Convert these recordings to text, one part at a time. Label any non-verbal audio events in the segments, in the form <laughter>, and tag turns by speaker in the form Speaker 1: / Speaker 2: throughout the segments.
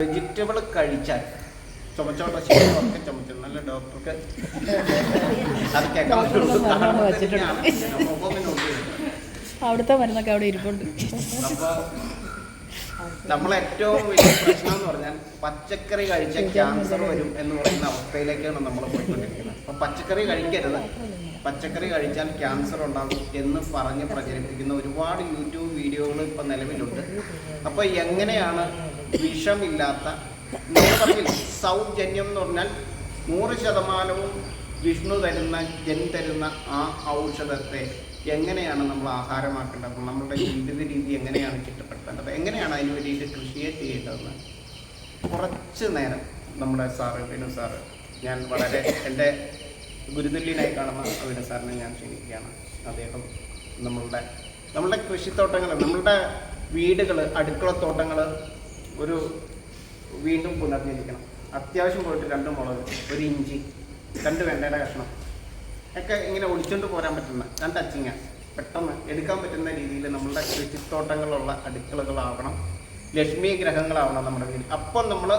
Speaker 1: Vegetable കഴിച്ചാൽ ചുമച്ചോട്ട ശീലമൊക്കെ ചുമച്ചു നല്ല ഡോക്ടർക്ക് അത് കേൾക്കാൻ പറ്റുള്ളൂ.
Speaker 2: വെച്ചിട്ടുണ്ട്.
Speaker 1: ഞാൻ മുഖം
Speaker 2: അവിടുത്തെ മരുന്നൊക്കെ അവിടെ ഇരിപ്പുണ്ട്.
Speaker 1: നമ്മൾ ഏറ്റവും വലിയ പ്രശ്നം എന്ന് പറഞ്ഞാൽ പച്ചക്കറി കഴിച്ചാൽ ക്യാൻസർ വരും എന്ന് പറയുന്ന അവസ്ഥയിലേക്കാണ് നമ്മൾ പോയിക്കൊണ്ടിരിക്കുന്നത്. അപ്പൊ പച്ചക്കറി കഴിക്കരുത്. പച്ചക്കറി കഴിച്ചാൽ ക്യാൻസർ ഉണ്ടാകും എന്ന് പറഞ്ഞ് പ്രചരിപ്പിക്കുന്ന ഒരുപാട് യൂട്യൂബ് വീഡിയോകൾ ഇപ്പൊ നിലവിലുണ്ട്. അപ്പൊ എങ്ങനെയാണ് വിഷമില്ലാത്ത നേരത്തിൽ സൗജന്യം എന്ന് പറഞ്ഞാൽ നൂറ് ശതമാനവും വിഷ്ണു തരുന്ന ജൻ തരുന്ന ആ ഔഷധത്തെ എങ്ങനെയാണ് നമ്മൾ ആഹാരമാക്കേണ്ടത്? നമ്മുടെ ജീവിത രീതി എങ്ങനെയാണ് ചിട്ടപ്പെടുത്തേണ്ടത്? എങ്ങനെയാണ് അതിന് വേണ്ടിയിട്ട് കൃഷിയെ ചെയ്യേണ്ടതെന്ന്? കുറച്ച് നേരം നമ്മുടെ സാറ് വിനു സാറ് ഞാൻ വളരെ എന്റെ ഗുരുതുല്യനായി കാണുന്ന വിനു സാറിനെ ഞാൻ ക്ഷണിക്കുകയാണ്. അദ്ദേഹം നമ്മളുടെ നമ്മളുടെ കൃഷിത്തോട്ടങ്ങൾ നമ്മളുടെ വീടുകൾ അടുക്കളത്തോട്ടങ്ങൾ ഒരു വീണ്ടും പുനർജനിക്കണം അത്യാവശ്യം പോയിട്ട് രണ്ട് മുളക് ഒരു ഇഞ്ചി രണ്ട് വെണ്ടയുടെ കഷ്ണം. ഒക്കെ ഇങ്ങനെ ഒളിച്ചുകൊണ്ട് പോരാൻ പറ്റുന്ന രണ്ട് അച്ചിങ്ങ. പെട്ടെന്ന് എടുക്കാൻ പറ്റുന്ന രീതിയിൽ നമ്മളുടെ കൃഷിത്തോട്ടങ്ങളുള്ള അടുക്കളകളാവണം. ലക്ഷ്മി ഗ്രഹങ്ങളാവണം നമ്മുടെ വീട് അപ്പം നമ്മൾ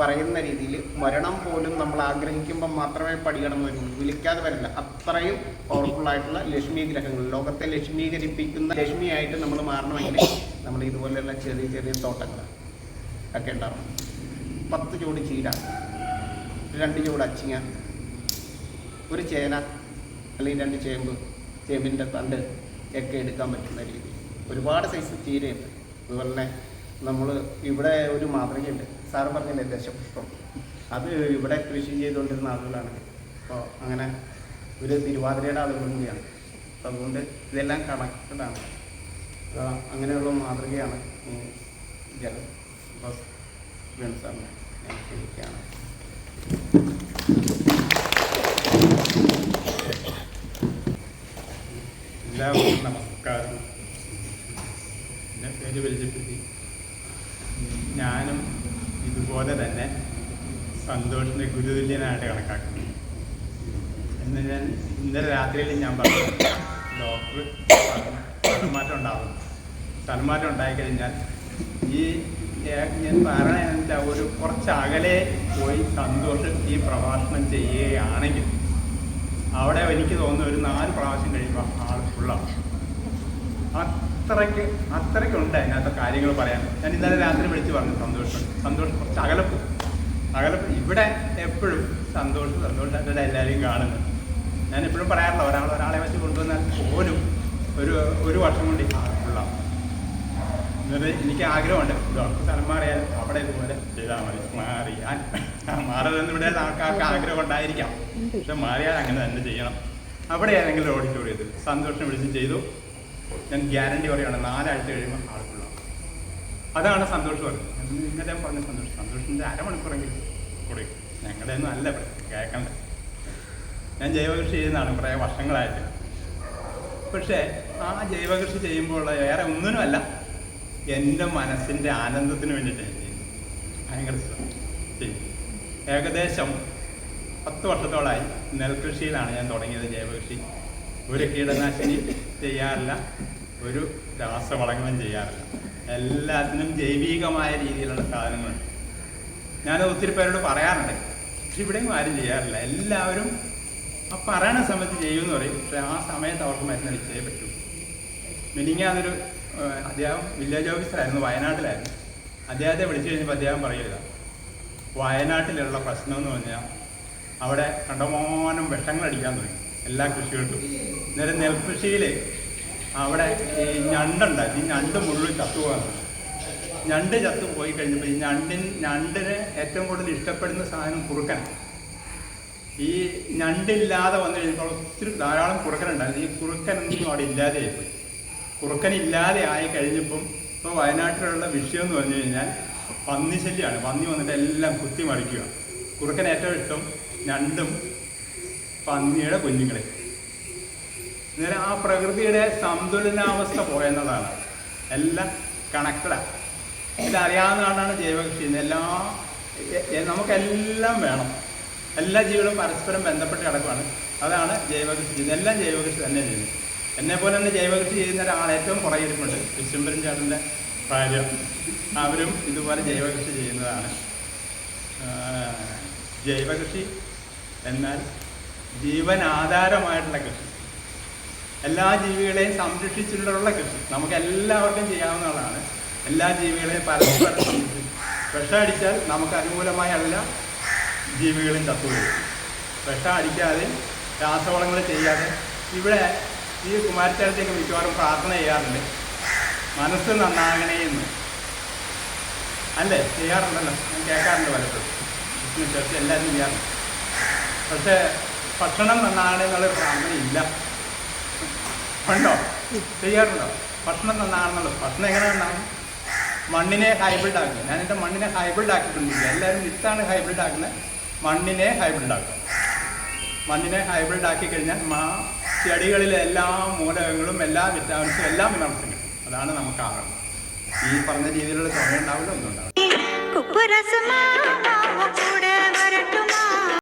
Speaker 1: പറയുന്ന രീതിയിൽ മരണം പോലും നമ്മൾ ആഗ്രഹിക്കുമ്പോൾ മാത്രമേ പടികടന്ന് വരുള്ളൂ വിളിക്കാതെ വരില്ല. അത്രയും പവർഫുൾ ആയിട്ടുള്ള ലക്ഷ്മി ഗ്രഹങ്ങൾ. ലോകത്തെ ലക്ഷ്മീകരിപ്പിക്കുന്ന ലക്ഷ്മിയായിട്ട് നമ്മൾ മാറണമെങ്കിൽ നമ്മൾ ഇതുപോലെയുള്ള ചെറിയ ചെറിയ തോട്ടങ്ങൾ ഒക്കെ ഉണ്ടാവണം. പത്ത് ചൂട് ചീര രണ്ട് ചൂട് അച്ചിങ്ങ ഒരു ചേന അല്ലെങ്കിൽ രണ്ട് ചേമ്പ് ചേമ്പിന്റെ തണ്ട് ഒക്കെ എടുക്കാൻ പറ്റുന്ന രീതി. ഒരുപാട് സൈസ് ചീരയുണ്ട്. അതുപോലെ തന്നെ നമ്മൾ ഇവിടെ ഒരു മാതൃകയുണ്ട്. സാറ് പറഞ്ഞില്ലേ ദശപുഷ്പം? അത് ഇവിടെ കൃഷി ചെയ്തുകൊണ്ടിരുന്ന ആളുകളാണ്. അപ്പോൾ അങ്ങനെ ഒരു തിരുവാതിരയുടെ ആളുകൾ കൂടിയാണ്. അപ്പോൾ അതുകൊണ്ട് ഇതെല്ലാം കണക്റ്റഡാണ്. അങ്ങനെയുള്ള മാതൃകയാണ് ജലം. വേണു ഞാൻ
Speaker 3: എല്ലാവർക്കും നമസ്കാരം എന്റെ പേര് പരിചയപ്പെടുത്തി ഞാനും ഇതുപോലെ തന്നെ സന്തോഷിന്റെ ഗുരുതുല്യനായിട്ട് കണക്കാക്കുന്നു. എന്ന് ഞാൻ ഇന്നലെ രാത്രിയിൽ ഞാൻ പറഞ്ഞു. ഡോക്ടർ സ്ഥലമാറ്റം ഉണ്ടാകും സ്ഥലമാറ്റം ഉണ്ടായിക്കഴിഞ്ഞാൽ ഈ ഞാൻ പറയണ ഒരു കുറച്ച് അകലെ പോയി സന്തോഷം ഈ പ്രഭാഷണം ചെയ്യുകയാണെങ്കിൽ അവിടെ എനിക്ക് തോന്നുന്ന ഒരു നാല് പ്രാവശ്യം കഴിയുമ്പോൾ ആൾ ഫുള്ളാണ് അത്രയ്ക്ക് അത്രയ്ക്കുണ്ട് അതിനകത്ത് കാര്യങ്ങൾ പറയാൻ. ഞാൻ ഇന്നലെ രാത്രി വിളിച്ച് പറഞ്ഞു സന്തോഷം. സന്തോഷം കുറച്ച് അകലപ്പ് അകലപ്പ് ഇവിടെ എപ്പോഴും സന്തോഷം സന്തോഷമായിട്ടല്ല എല്ലാവരെയും കാണുന്നത് ഞാൻ എപ്പോഴും പറയാറില്ല ഒരാൾ ഒരാളെ വെച്ച് കൊണ്ടുവന്നാൽ പോലും ഒരു ഒരു വർഷം കൊണ്ട് എനിക്ക് ആഗ്രഹമുണ്ട്. സ്ഥലം മാറിയാലും അവിടെ ഇതുപോലെ ചെയ്താൽ മതി. മാറിയാൽ <laughs> മാറരുതെന്ന് ഇവിടെ ആൾക്കാർക്ക് ആഗ്രഹം ഉണ്ടായിരിക്കാം. പക്ഷെ മാറിയാൽ അങ്ങനെ തന്നെ ചെയ്യണം. അവിടെ ഏതെങ്കിലും ഓഡിറ്റോറിയത്തിൽ സന്തോഷം വിളിച്ച് ചെയ്തു. ഞാൻ ഗ്യാരണ്ടി പറയുകയാണ് നാലാഴ്ച കഴിയുമ്പോൾ ആൾക്കുള്ള. അതാണ് സന്തോഷം പറയുന്നത് ഇന്നലെ പറഞ്ഞ സന്തോഷം. സന്തോഷത്തിന്റെ അരമണിക്കൂറെങ്കിലും കൂടെ. ഞങ്ങളുടെ ഒന്നും അല്ല കേൾക്കണ്ട. ഞാൻ ജൈവകൃഷി ചെയ്യുന്നതാണ് കുറേ വർഷങ്ങളായിട്ട്. പക്ഷേ ആ ജൈവകൃഷി ചെയ്യുമ്പോൾ വേറെ ഒന്നിനുമല്ല എന്റെ മനസ്സിന്റെ ആനന്ദത്തിന് വേണ്ടിയിട്ടാണ് ചെയ്യുന്നത്. ചെയ്യുന്നു ഭയങ്കര ഏകദേശം പത്ത് വർഷത്തോളമായി നെൽകൃഷിയിലാണ് ഞാൻ തുടങ്ങിയത് ജൈവകൃഷി. ഒരു കീടനാശിനി ചെയ്യാറില്ല ഒരു രാസവളങ്ങളും ചെയ്യാറില്ല. എല്ലാത്തിനും ജൈവികമായ രീതിയിലുള്ള സാധനങ്ങളുണ്ട്. ഞാൻ ഒത്തിരി പേരോട് പറയാറുണ്ട്. പക്ഷെ ഇവിടെയും ആരും ചെയ്യാറില്ല. എല്ലാവരും ആ പറയണ സമയത്ത് ചെയ്യുമെന്ന് പറയും. പക്ഷെ ആ സമയത്ത് അവർക്ക് മരുന്നടിച്ചേ പറ്റൂ. മിനിങ്ങാതൊരു അദ്ദേഹം വില്ലേജ് ഓഫീസറായിരുന്നു വയനാട്ടിലായിരുന്നു. അദ്ദേഹത്തെ വിളിച്ചു കഴിഞ്ഞപ്പോൾ അദ്ദേഹം പറയുക വയനാട്ടിലുള്ള പ്രശ്നം എന്ന് പറഞ്ഞാൽ അവിടെ കണ്ടമാനം വിഷങ്ങൾ അടിക്കാൻ തുടങ്ങി എല്ലാ കൃഷികൾക്കും. നേരെ നെൽകൃഷിയിൽ അവിടെ ഈ ഞണ്ടുണ്ട് ഈ ഞണ്ട് മുഴുവൻ ചത്തുപോകാൻ ഞണ്ട് ചത്തു പോയി കഴിഞ്ഞപ്പോൾ ഈ ഞണ്ടിൻ ഞണ്ടിന് ഏറ്റവും കൂടുതൽ ഇഷ്ടപ്പെടുന്ന സാധനം കുറുക്കനാണ് ഈ ഞണ്ടില്ലാതെ വന്നു കഴിഞ്ഞപ്പോൾ ഒത്തിരി ധാരാളം കുറുക്കനുണ്ടായിരുന്നു. ഈ കുറുക്കനൊന്നും അവിടെ ഇല്ലാതെ ഇല്ലാതെ ആയി കഴിഞ്ഞപ്പം ഇപ്പോൾ വയനാട്ടിലുള്ള വിഷയം എന്ന് പറഞ്ഞു കഴിഞ്ഞാൽ പന്നി ശല്യമാണ് പന്നി വന്നിട്ട് എല്ലാം കുത്തി മറിക്കുക. കുറുക്കൻ ഏറ്റവും ഇഷ്ടം രണ്ടും പന്നിയുടെ കുഞ്ഞുങ്ങളെ. അന്നേരം ആ പ്രകൃതിയുടെ സന്തുലനാവസ്ഥ പോയെന്നതാണ്. എല്ലാം കണക്റ്റഡാണ് ഇതറിയാവുന്നതാണ് ജൈവകൃഷി. എല്ലാ നമുക്കെല്ലാം വേണം. എല്ലാ ജീവികളും പരസ്പരം ബന്ധപ്പെട്ട് കിടക്കുകയാണ് അതാണ് ജൈവകൃഷി. എല്ലാം ജൈവകൃഷി തന്നെ ചെയ്യുന്നത്. എന്നെ പോലെ തന്നെ ജൈവകൃഷി ചെയ്യുന്ന ഒരാൾ ഏറ്റവും കുറേ ഇരിപ്പുണ്ട് വിശ്വംബരൻ ചേട്ടന്റെ ഭാര്യ. അവരും ഇതുപോലെ ജൈവകൃഷി ചെയ്യുന്നതാണ്. ജൈവകൃഷി എന്നാൽ ജീവനാധാരമായിട്ടുള്ള കൃഷി. എല്ലാ ജീവികളെയും സംരക്ഷിച്ചിട്ടുള്ള കൃഷി. നമുക്ക് എല്ലാവർക്കും ചെയ്യാവുന്നതാണ്. എല്ലാ ജീവികളെയും പരസ്പരം സംരക്ഷിക്കും വിഷം അടിച്ചാൽ നമുക്ക് അനുകൂലമായ എല്ലാ ജീവികളും ചത്തുപോകും. വിഷം അടിക്കാതെ രാസവളങ്ങൾ ചെയ്യാതെ ഇവിടെ ഈ കുമാരത്തേക്ക് മിക്കവാറും പ്രാർത്ഥന ചെയ്യാറുണ്ട്. മനസ്സ് നന്നാകണേ എന്ന് അല്ലേ? ചെയ്യാറുണ്ടല്ലോ. ഞാൻ കേൾക്കാറുണ്ട് പലപ്പോഴും. ചേർത്ത് എല്ലാവരും ചെയ്യാറുണ്ട്. പക്ഷേ ഭക്ഷണം നന്നാകണേ എന്നുള്ളൊരു പ്രാർത്ഥന ഇല്ല. ഉണ്ടോ? ചെയ്യാറുണ്ടോ? ഭക്ഷണം നന്നാകണമെന്നുള്ളൂ ഭക്ഷണം എങ്ങനെ നന്നാകും? മണ്ണിനെ ഹൈബ്രിഡ് ആക്കുക ഞാൻ എന്റെ മണ്ണിനെ ഹൈബ്രിഡ് ആക്കിയിട്ടുണ്ട് എല്ലാവരും വിത്താണ് ഹൈബ്രിഡ് ആക്കുന്നത് മണ്ണിനെ ഹൈബ്രിഡ് ആക്കുക മണ്ണിനെ ഹൈബ്രിഡ് ആക്കി കഴിഞ്ഞാൽ മാ ചെടികളിലെ എല്ലാ മൂലകങ്ങളും എല്ലാ വിറ്റാമിൻസും എല്ലാം നടത്തുന്നു അതാണ് നമുക്ക് ആഹാരം ഈ പറഞ്ഞ രീതിയിലുള്ള സമയം ഉണ്ടാവില്ല ഒന്നും ഉണ്ടാവില്ല.